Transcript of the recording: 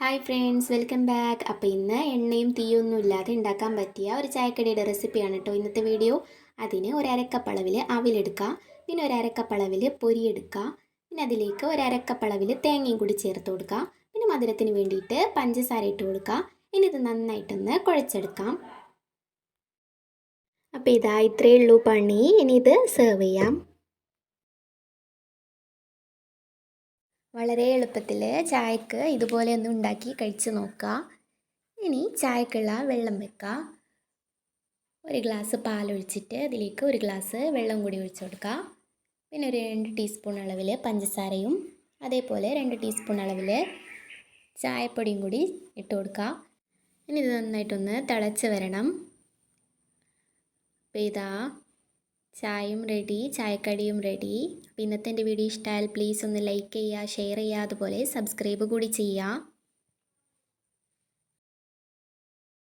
Hi friends welcome back അപ്പോൾ ഇന്ന് എണ്ണയും തീയൊന്നും ഇല്ലാതെ ഉണ്ടാക്കാൻ പറ്റിയ ഒരു ചായക്കടിയുടെ റെസിപ്പിയാണ് കേട്ടോ ഇന്നത്തെ വീഡിയോ അതിന് ഒരു അവിലെടുക്കുക പിന്നെ ഒരു പൊരിയെടുക്കുക പിന്നെ അതിലേക്ക് ഒരു തേങ്ങയും കൂടി ചേർത്ത് കൊടുക്കുക പിന്നെ മധുരത്തിന് വേണ്ടിയിട്ട് പഞ്ചസാര ഇട്ട് കൊടുക്കുക ഇനി ഇത് നന്നായിട്ടൊന്ന് കുഴച്ചെടുക്കാം. അപ്പോൾ ഇതാ ഇത്രയേ ഉള്ളൂ പണി. ഇനി ഇത് സെർവ് ചെയ്യാം. വളരെ എളുപ്പത്തിൽ ചായക്ക് ഇതുപോലെ ഒന്ന് ഉണ്ടാക്കി കഴിച്ച് നോക്കുക ഇനി ചായക്കുള്ള വെള്ളം വെക്കുക ഒരു ഗ്ലാസ് പാലൊഴിച്ചിട്ട് അതിലേക്ക് ഒരു ഗ്ലാസ് വെള്ളം കൂടി ഒഴിച്ചു കൊടുക്കുക പിന്നെ ഒരു രണ്ട് ടീസ്പൂൺ അളവിൽ പഞ്ചസാരയും അതേപോലെ രണ്ട് ടീസ്പൂൺ അളവിൽ ചായപ്പൊടിയും കൂടി ഇട്ട് കൊടുക്കുക ഇനി ഇത് നന്നായിട്ടൊന്ന് തിളച്ച് വരണം. അപ്പോൾ ഇതാ ചായയും റെഡി ചായക്കടിയും റെഡി അപ്പോൾ ഇന്നത്തെ എന്റെ വീഡിയോ ഇഷ്ടമായാൽ പ്ലീസ് ഒന്ന് ലൈക്ക് ചെയ്യുക ഷെയർ ചെയ്യുക അതുപോലെ സബ്സ്ക്രൈബ് കൂടി ചെയ്യുക.